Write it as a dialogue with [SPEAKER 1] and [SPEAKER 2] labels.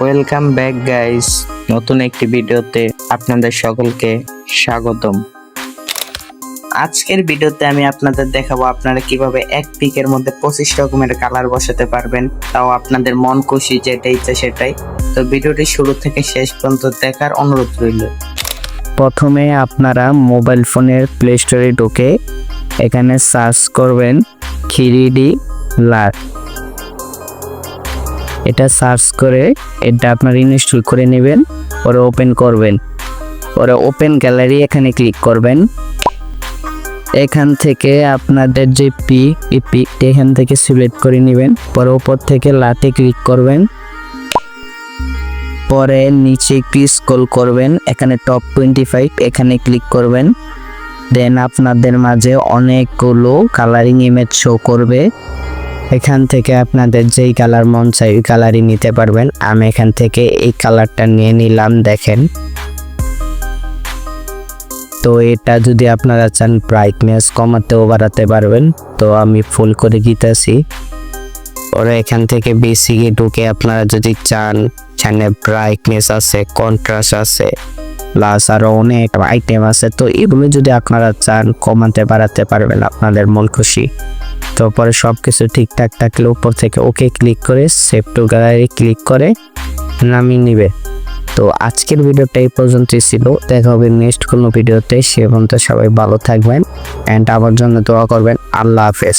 [SPEAKER 1] Welcome back guys নতুন একটি ভিডিওতে আপনাদের সকলকে স্বাগতম। আজকের ভিডিওতে আমি আপনাদের দেখাবো আপনারা কীভাবে এক পিকের মধ্যে পঁচিশ রকমের কালার বসাতে পারবেন, তাও আপনাদের মন খুশি যেটা ইচ্ছা সেটাই। তো ভিডিওটি শুরু থেকে শেষ পর্যন্ত দেখার অনুরোধ রইল।
[SPEAKER 2] প্রথমে আপনারা মোবাইল ফোনের প্লে স্টোরে ঢুকে এখানে সার্চ করবেন থ্রি ডি লার এটা সার্চ করে এটা আপনার ইনস্টল করে নেবেন পরে ওপেন করবেন। পরে ওপেন গ্যালারি এখানে ক্লিক করবেন। এখান থেকে আপনাদের যে পি পিকটা এখান থেকে সিলেক্ট করে নেবেন। পরে ওপর থেকে লাটে ক্লিক করবেন। পরে নিচে একটু স্ক্রল করবেন, এখানে টপ টোয়েন্টি ফাইভ এখানে ক্লিক করবেন। দেন আপনাদের মাঝে অনেকগুলো কালারিং ইমেজ শো করবে। এখান থেকে আপনাদের যেই কালার মন চাই ওই কালারই নিতে পারবেন। আমি এখান থেকে এই কালারটা নিয়ে নিলাম, দেখেন। তো এটা যদি আপনারা চান ব্রাইটনেস কমাতেও বাড়াতে পারবেন, তো আমি ফুল করে দিতেছি। ওরা এখান থেকে বেসিকে ঢুকে আপনারা যদি চান, এখানে ব্রাইটনেস আছে কন্ট্রাস্ট আছে প্লাস আরও অনেক আইটেম আছে, তো এগুলো যদি আপনারা চান কমাতে বাড়াতে পারবেন, আপনাদের মন খুশি। তো পরে সব কিছু ঠিকঠাক থাকলে উপর থেকে ওকে ক্লিক করে সেভ টু গ্যালারি ক্লিক করে নামিয়ে নিবে। তো আজকের ভিডিওটা এই পর্যন্তই ছিল। দেখা হবে নেক্সট কোনো ভিডিওতে। সে পর্যন্ত সবাই ভালো থাকবেন অ্যান্ড আমার জন্য দোয়া করবেন। আল্লাহ হাফেজ।